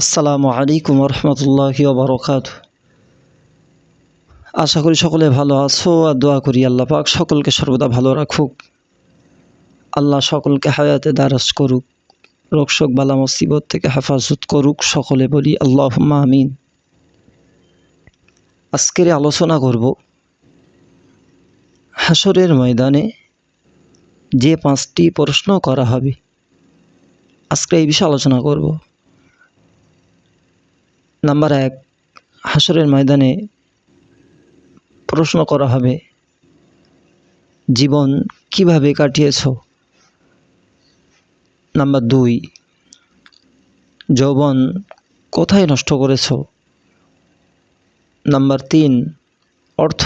আসসালামু আলাইকুম রহমতুল্লাহি বারকাত আশা করি সকলে ভালো আছো আর দোয়া করি আল্লাহ পাক সকলকে সর্বদা ভালো রাখুক। আল্লাহ সকলকে হায়াতে দারাজ করুক রোগশোক বালা মুসিবত থেকে হেফাজত করুক, সকলে বলি আল্লাহ আমিন। আজকের আলোচনা করব হাসরের ময়দানে যে পাঁচটি প্রশ্ন করা হবে। আজকে এই বিষয়ে আলোচনা করব। নাম্বার এক হাসরের ময়দানে প্রশ্ন করা হবে, জীবন কীভাবে কাটিয়েছ? নাম্বার দুই, যৌবন কোথায় নষ্ট করেছ? নাম্বার তিন, অর্থ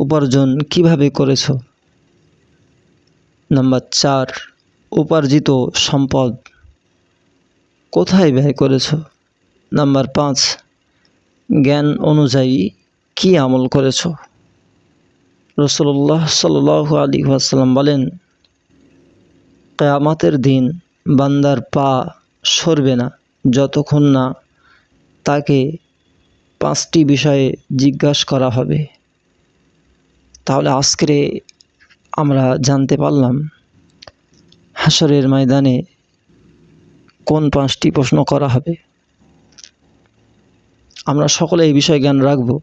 উপার্জন কীভাবে করেছ? নাম্বার চার উপার্জিত সম্পদ। কোথায় ব্যয় করেছ? নাম্বার পাঁচ, জ্ঞান অনুযায়ী কি আমল করেছ? রসল্লাহ সাল আলী আসাল্লাম বলেন, কেয়ামাতের দিন বান্দার পা সরবে না, যতক্ষণ না তাকে পাঁচটি বিষয়ে জিজ্ঞাসা করা হবে। তাহলে আজকে আমরা জানতে পারলাম হাসরের ময়দানে কোন পাঁচটি প্রশ্ন করা হবে? আমরা সকলে এই বিষয়ে জ্ঞান রাখব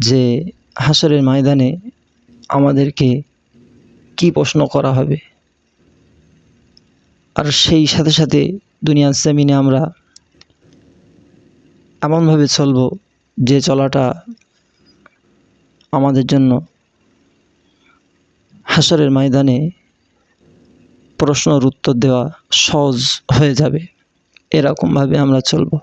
যে হাসরের ময়দানে আমাদেরকে কি প্রশ্ন করা হবে? আর সেই সাথে সাথে দুনিয়ার জমিনে আমরা এমনভাবে চলব যে চলাটা আমাদের জন্য হাসরের ময়দানে প্রশ্নর উত্তর দেওয়া সহজ হয়ে যাবে। এরকমভাবে আমরা চলব।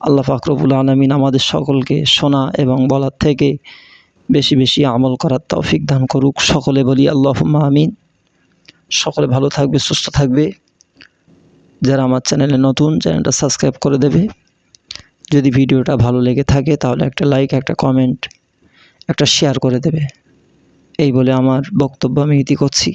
আল্লাহ ফাকরবুল আলমিন আমাদের সকলকে শোনা এবং বলার থেকে বেশি বেশি আমল করার তৌফিক দান করুক। সকলে বলি আল্লাহ আমিন। সকলে ভালো থাকবে, সুস্থ থাকবে। যারা আমার চ্যানেলে নতুন, চ্যানেলটা সাবস্ক্রাইব করে দেবে। যদি ভিডিওটা ভালো লেগে থাকে তাহলে একটা লাইক একটা কমেন্ট একটা শেয়ার করে দেবে। এই বলে আমার বক্তব্য আমি ইতি করছি।